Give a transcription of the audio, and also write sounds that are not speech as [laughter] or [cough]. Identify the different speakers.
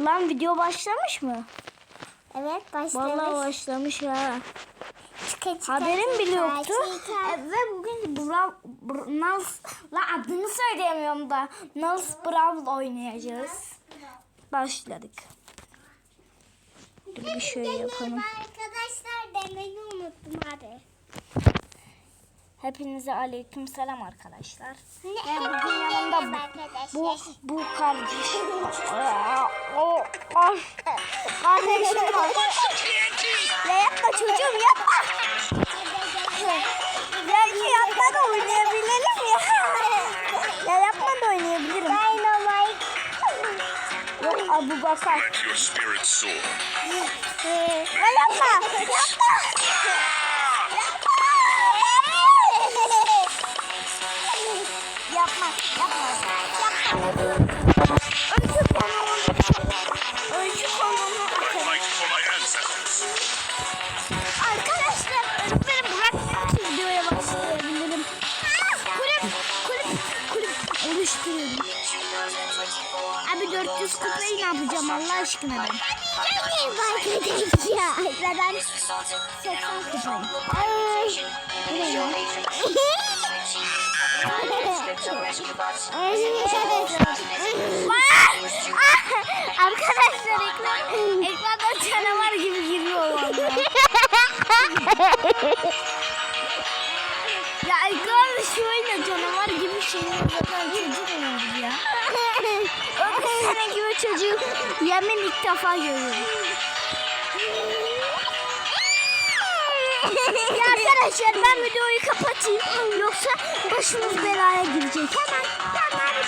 Speaker 1: Lan video başlamış mı?
Speaker 2: Evet başlamış.
Speaker 1: Vallahi başlamış ha.
Speaker 2: Çıka çıka
Speaker 1: Haberim bile yoktu.
Speaker 2: çıka.
Speaker 1: E, ve bugün Brawl, Br- Nals, la adını söyleyemiyorum da Nals Brawl oynayacağız. Başladık. Dur bir şöyle yapalım.
Speaker 2: Arkadaşlar demeyi unuttum abi.
Speaker 1: Hepinize aleyküm selam arkadaşlar.
Speaker 2: Ne?
Speaker 1: bugün yanımda bu-. Bu kardeşim. [laughs] O ay. Kardeşim var. [laughs] Ya yapma çocuğum yapma. Ya iki yapma da oynayabilirim ya. Ya yapma da oynayabilirim.
Speaker 2: Dynamite.
Speaker 1: Yok Abu Bakar. Ya yapma. Yapma. Yapma. Yapma. Yapma. Oluşturuyorum. Abi 400 kupayı ne yapacağım Allah aşkına ben?
Speaker 2: İyi fark.
Speaker 1: Ve ben 80 kupayım.
Speaker 2: Ay.
Speaker 1: Ne? Ah! Arkadaşlar ekran, ekranda canavar gibi giriyor ya ekran şöyle canavar gibi şey zaten çocuk oynuyor ya. Öyle gibi çocuk yemin ilk defa görüyorum. Ya arkadaşlar ben videoyu kapatayım yoksa başımız belaya girecek hemen.